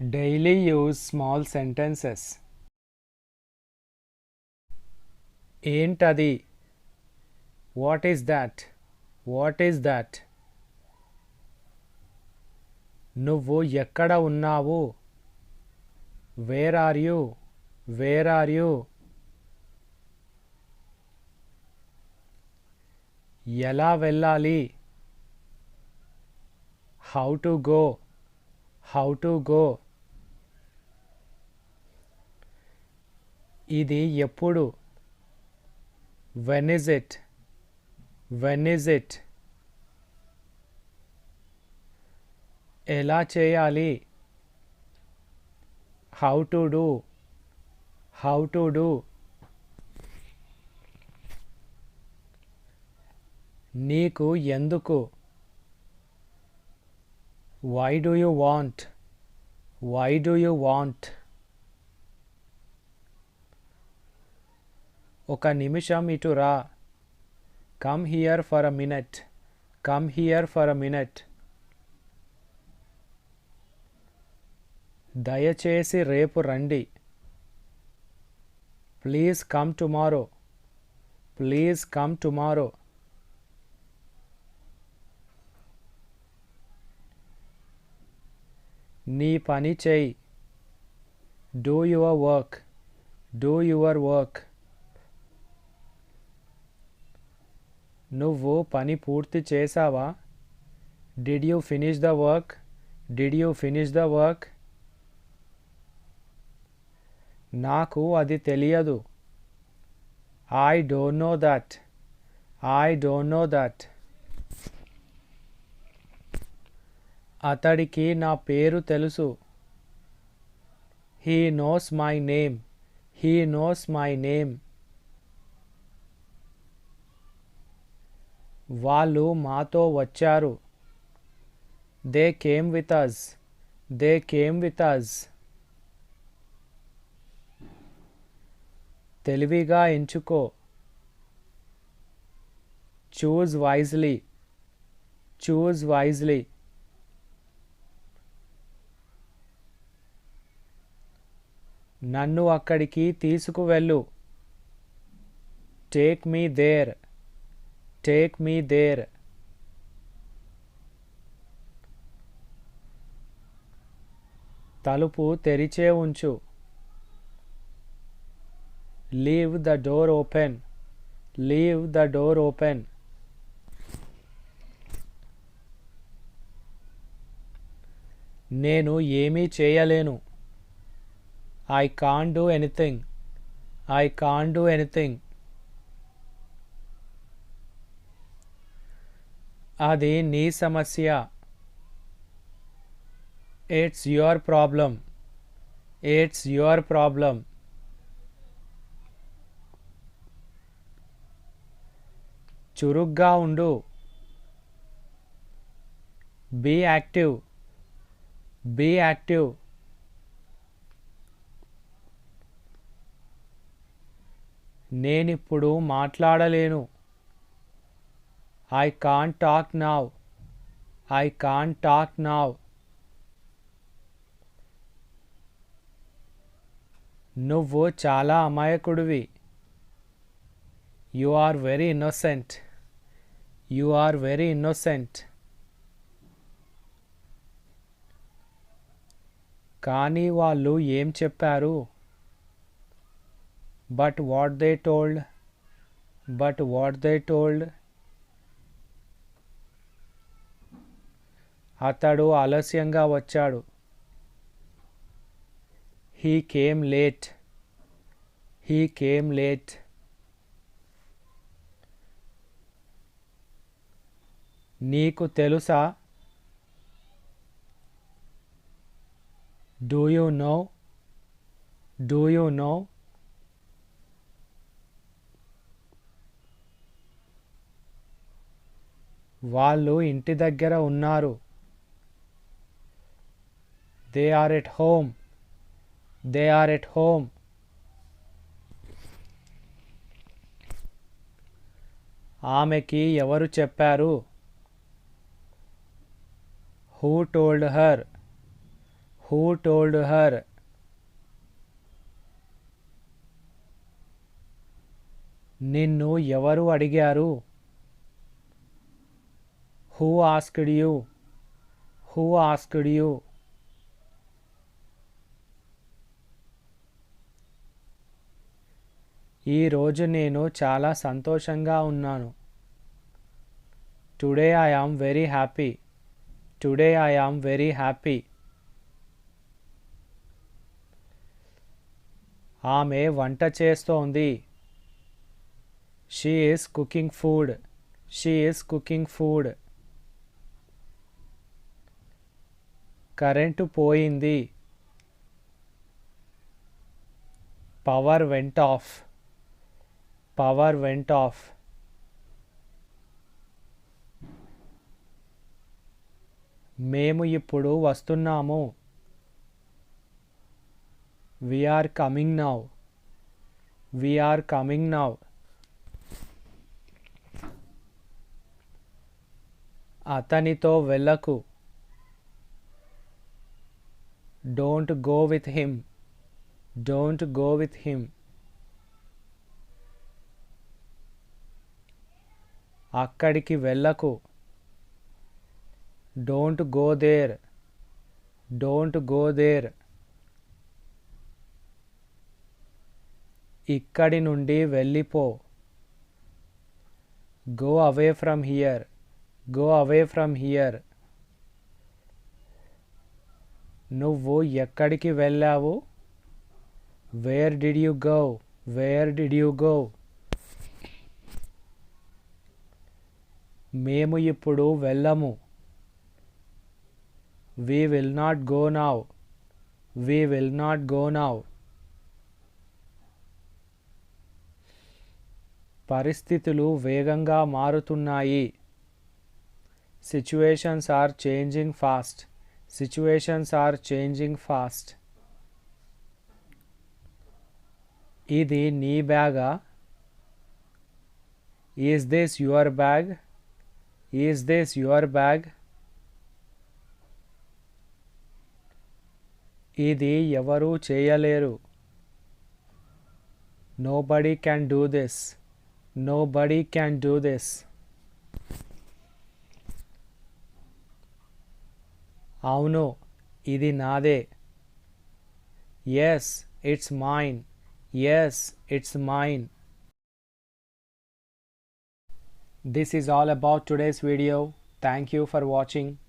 Daily use small sentences. ఏంటది? What is that? What is that? నువ్వు ఎక్కడ ఉన్నావు? Where are you? Where are you? ఎలా వెళ్ళాలి? How to go? How to go. ఇది ఎప్పుడు? When is it when is it ఎలా చేయాలి? How to do how to do నీకు ఎందుకు? Why do you want why do you want ఒక నిమిషం ఇటు రా. Come here for a minute come here for a minute దయచేసి రేపు రండి. Please come tomorrow please come tomorrow నీ పని చేయి. Do your work do your work నువ్వు పని పూర్తి చేసావా did you finish the work did you finish the work నాకు అది తెలియదు. I don't know that I don't know that అతడికి నా పేరు తెలుసు. He knows my name he knows my name వాళ్ళు మాతో వచ్చారు. They came with us they came with us తెలివిగా ఎంచుకో. చూజ్ వైజ్లీ చూజ్ వైజ్లీ నన్ను అక్కడికి తీసుకువెళ్ళు. Take me there take me there తలుపు తెరిచే ఉంచు. Leave the door open leave the door open నేను ఏమీ చేయలేను. I can do anything I can do anything అది నీ సమస్య it's your problem it's your problem చురుగ్గా ఉండు బీ యాక్టివ్ బీ యాక్టివ్ నేనిప్పుడు మాట్లాడలేను. I can talk now I can talk now నువ్వు చాలా అమాయకుడివి. You are very innocent you are very innocent కానీ వాళ్ళు ఏం చెప్పారు? But what they told but what they told అతడు ఆలస్యంగా వచ్చాడు. He came late he came late నీకు తెలుసా? Do you know do you know వాళ్ళు ఇంటి దగ్గర ఉన్నారు. They are at home they are at home ఆమెకి ఎవరు చెప్పారు? Who told her who told her నిన్ను ఎవరు అడిగారు? Who asked you? Who asked you? ఈరోజు నేను చాలా సంతోషంగా ఉన్నాను. Today I am very happy today I am very happy ఆమె వంట చేస్తోంది. She is cooking food she is cooking food current పోయింది. Power went off. Power went off. మేము ఇప్పుడు వస్తున్నాము. We're coming now we're coming now అతనితో వెళ్ళకు. Don't go with him don't go with him అక్కడికి వెళ్ళకు. Don't go there don't go there ఇక్కడి నుండి వెళ్ళిపో. Go away from here go away from here నువ్వు ఎక్కడికి వెళ్ళావు? Where did you go where did you go మేము ఇప్పుడు వెళ్ళము. We will not go now we will not go now పరిస్థితులు వేగంగా మారుతున్నాయి. Situations are changing fast situations are changing fast ఇది నీ బ్యాగా is this your bag is this your bag ఇది ఎవరూ చేయలేరు. Nobody can do this nobody can do this అవును ఇది నాదే yes it's mine yes it's mine This is all about today's video. Thank you for watching.